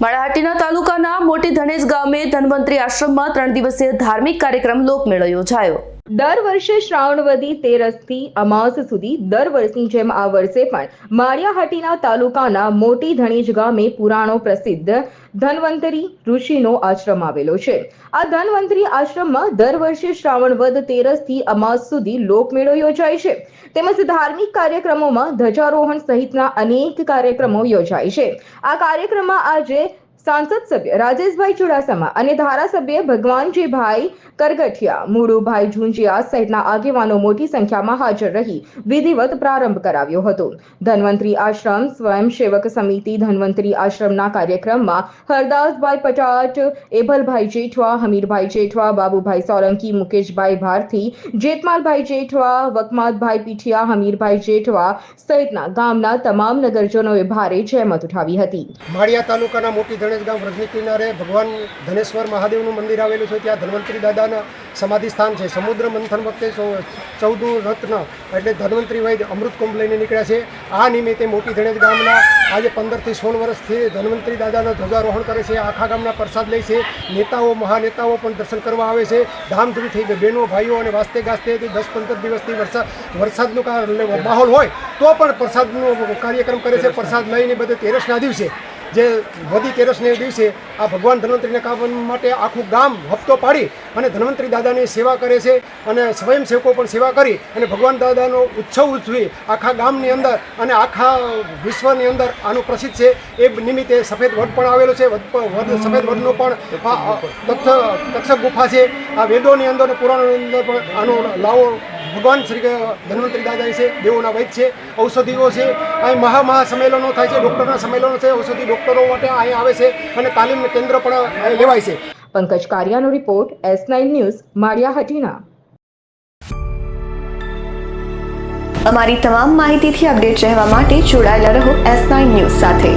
માળાહાટીના તાલુકાના મોટી ધનેજ ગામે ધન્વંતરી આશ્રમમાં ત્રણ દિવસીય ધાર્મિક કાર્યક્રમ લોકમેળો યોજાયો. દર વર્ષે શ્રાવણવદી તેરસથી અમાસ સુધી દર વર્ષની જેમ આ વર્ષે પણ માળિયાહાટીના તાલુકાના મોટી ધણીજ ગામે પુરાણો પ્રસિદ્ધ ધનવંતરી ઋષિનો આશ્રમ આવેલો છે. આ ધનવંતરી આશ્રમમાં દર વર્ષે શ્રાવણવદ તેરસથી અમાસ સુધી લોકમેળો યોજાય છે. તેમજ ધાર્મિક કાર્યક્રમોમાં ધ્વજારોહણ સહિતના અનેક કાર્યક્રમો યોજાય છે. આ કાર્યક્રમમાં આજે સાંસદ સભ્ય રાજેશભાઈ ચુડાસમા અને ધારાસભ્ય ભગવાનજીભાઈ કરગઠિયા, મુળુભાઈ ઝુંઝિયા સહિતના આગેવાનો મોટી સંખ્યામાં હાજર રહી વિધિવત પ્રારંભ કરાવ્યો હતો. ધન્વંતરી આશ્રમ સ્વયંસેવક સમિતિ ધન્વંતરી આશ્રમના કાર્યક્રમમાં હરદાસભાઈ પટાટ એભલભાઈ જેઠવા, હમીરભાઈ જેઠવા, બાબુભાઈ સોલંકી, મુકેશભાઈ ભારથી, જેતમાલભાઈ જેઠવા વકમાતભાઈ પીઠિયા, હમીરભાઈ જેઠવા સહિતના ગામના તમામ નગરજનોએ ભારે જહેમત ઉઠાવી હતી. માળિયા તાલુકાના મોટી ધનેજ ગામ રથની કિનારે ભગવાન ધનેશ્વર મહાદેવનું મંદિર આવેલું છે, ત્યાં ધન્વંતરી દાદાના સમાધિ સ્થાન છે. સમુદ્ર મંથન વખતે ચૌ- રત્ન એટલે ધન્વંતરી વૈદ અમૃત કુંભ લઈને નીકળ્યા છે. આ નિમિત્તે મોટી ધનેજ ગામના આજે પંદરથી સોળ વર્ષથી ધન્વંતરી દાદાનો ધ્વજારોહણ કરે છે. આખા ગામના પ્રસાદ લે છે. નેતાઓ, મહાનેતાઓ પણ દર્શન કરવા આવે છે. ધામધૂમથી બહેનો, ભાઈઓ અને વાસ્તે ગાસ્તે દસ પંદર દિવસથી વરસાદ વરસાદનો માહોલ હોય તો પણ પ્રસાદનો કાર્યક્રમ કરે છે. પ્રસાદ લઈને બધે તેરસના દિવસે જે વધી તેરસને દિવસે આ ભગવાન ધન્વંતરીને કાપવા માટે આખું ગામ હપ્તો પાડી અને ધન્વંતરી દાદાની સેવા કરે છે અને સ્વયંસેવકો પણ સેવા કરી અને ભગવાન દાદાનો ઉત્સવ ઉજવી આખા ગામની અંદર અને આખા વિશ્વની અંદર આનું પ્રસિદ્ધ છે. એ નિમિત્તે સફેદ વડ પણ આવેલો છે. વડ સફેદ વડનો પણ તક્ષક ગુફા છે. આ વેદોની અંદર પુરાણોની અંદર પણ આનો લાવો ભગવાન શ્રી ધન્વંતરી દાદા છે દેવોના વૈદ છે ઔષધિઓ છે અહીં મહા મહા સંમેલનો થાય છે ડૉક્ટરના સંમેલનો છે ઔષધિ ડૉક્ટરો માટે અહીં આવે છે અને તાલીમ કેન્દ્ર પણ અહીં લેવાય છે. Pankaj કારિયાનો report S nine news Maliyahatina અમારી તમામ માહિતીથી અપડેટ રહેવા માટે જોડાયેલા રહો એસ નાઇન ન્યૂઝ સાથે.